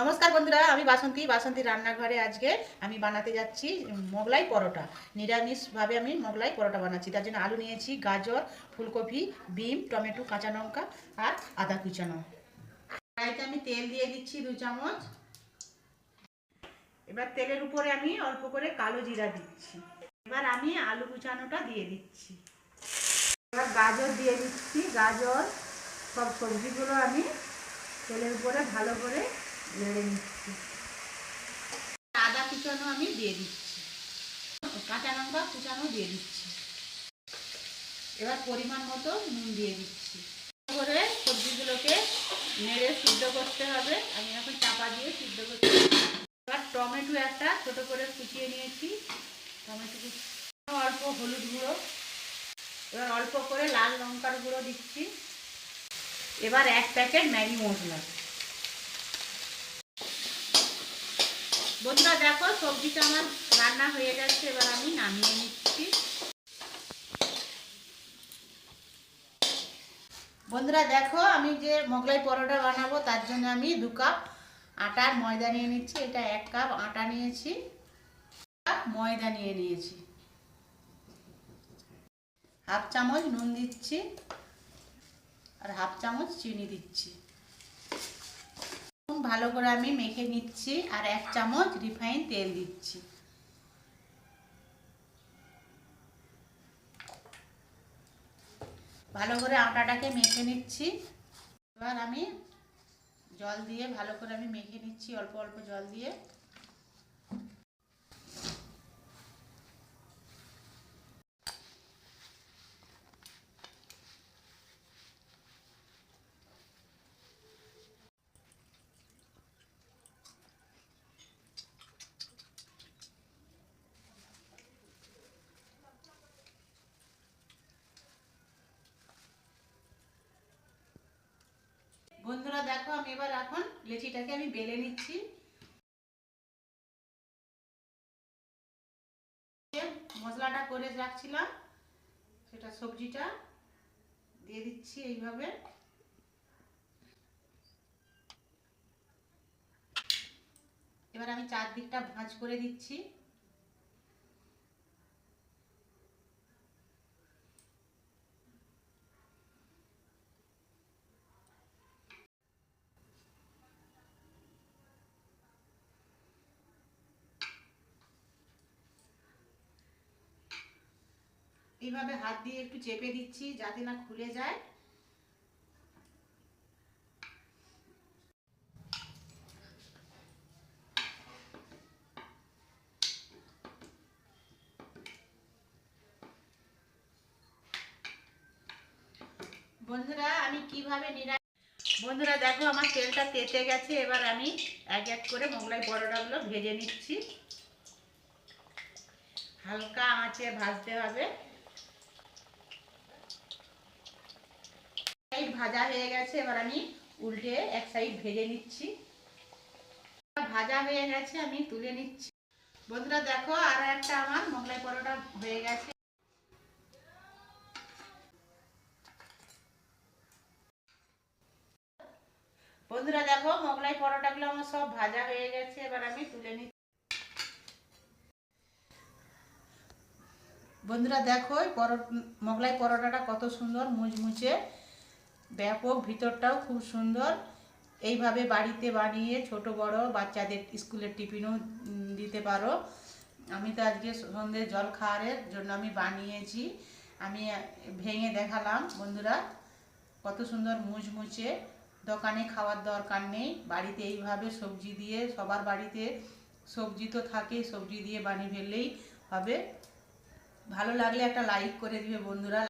নমস্কার বন্ধুরা, আমি বাসন্তী বাসন্তী রান্নাঘরে আজকে আমি বানাতে যাচ্ছি মোগলাই পরোটা। নিরামিষভাবে আমি মোগলাই পরোটা বানাচ্ছি। তার জন্য আলু নিয়েছি, গাজর, ফুলকপি, বিম, টমেটো, কাঁচা লঙ্কা আর আদা কুচানো। কড়াইতে আমি তেল দিয়ে দিচ্ছি দু চামচ। এবার তেলের উপরে আমি অল্প করে কালো জিরা দিচ্ছি। এবার আমি আলু কুচানোটা দিয়ে দিচ্ছি। এবার গাজর দিয়ে দিচ্ছি। গাজর, সব সবজিগুলো আমি তেলের উপরে ভালো করে নেড়ে আদা কুচানো আমি দিয়ে দিচ্ছি। কাঁচা লঙ্কা কুচানো দিয়ে দিচ্ছি। এবার পরিমাণ মতো নুন দিয়ে দিচ্ছি। করে সবজিগুলোকে নেড়ে সিদ্ধ করতে হবে। আমি এখন চাপা দিয়ে সিদ্ধ করছি। এবার টমেটো একটা ছোট করে কুচিয়ে নিয়েছি। টমেটো অল্প হলুদ গুঁড়ো। এবার অল্প করে লাল লঙ্কার গুঁড়ো দিচ্ছি। এবার এক প্যাকেট ম্যাগি মশলা। বন্ধুরা দেখো, সবজিটা আমার রান্না হয়ে যাচ্ছে এবার আমি নামিয়ে নিচ্ছি। বন্ধুরা দেখো, আমি যে মোগলাই পরোটা বানাবো, তার জন্য আমি দু কাপ আটার ময়দা নিয়ে নিচ্ছি। এটা এক কাপ আটা নিয়েছি ময়দা নিয়ে নিয়েছি। হাফ চামচ নুন দিচ্ছি, আর হাফ চামচ চিনি দিচ্ছি। ভালো করে আমি মেখে নিচ্ছি আর এক চামচ রিফাইন তেল দিচ্ছি। ভালো করে আটাটাকে মেখে নিচ্ছি। এবার আমি জল দিয়ে ভালো করে আমি মেখে নিচ্ছি, অল্প অল্প জল দিয়ে। বন্ধুরা দেখো, আমি এবার এখন লেচিটাকে আমি বেলে নিচ্ছি। মশলাটা করে রাখছিলাম, সেটা সবজিটা দিয়ে দিচ্ছি এইভাবে। এবার আমি চারদিকটা ভাঁজ করে দিচ্ছি। এইভাবে হাত দিয়ে একটু চেপে দিচ্ছি যাতে না খুলে যায়। বন্ধুরা, আমি কীভাবে নিরা বন্ধুরা, দেখো আমার তেলটা তেতে গেছে, এবার আমি এক এক করে মোগলাই পরোটাগুলো ভেজে নিচ্ছি। হালকা আঁচে ভাজতে হবে। সাইড ভাজা হয়ে গেছে, এবার আমি উল্টে এক সাইড ভেজে নিচ্ছি। ভাজা হয়ে গেছে, আমি তুলে নিচ্ছি। বন্ধুরা, দেখো, আর একটা আমার মোগলাই পরোটা হয়ে গেছে। বন্ধুরা, দেখো, মোগলাই পরোটাগুলো আমার সব ভাজা হয়ে গেছে, এবার আমি তুলে নিচ্ছি। বন্ধুরা, দেখো মোগলাই পরোটাটা কত সুন্দর মুচমুচে ব্যাপক ভিতরটাও খুব সুন্দর। এইভাবে বাড়িতে বানিয়ে ছোট, বড় বাচ্চাদের স্কুলের টিফিনও দিতে পারো। আমি তো আজকে সন্ধ্যে জল খাওয়ারের জন্য আমি বানিয়েছি। আমি ভেঙে দেখালাম, বন্ধুরা। কত সুন্দর মুচমুচে। দোকানে খাওয়ার দরকার নেই। বাড়িতে এইভাবে সবজি দিয়ে, সবার বাড়িতে সবজি তো থাকে সবজি দিয়ে বানিয়ে ফেললেই হবে। ভালো লাগলে একটা লাইক করে দিবে বন্ধুরা।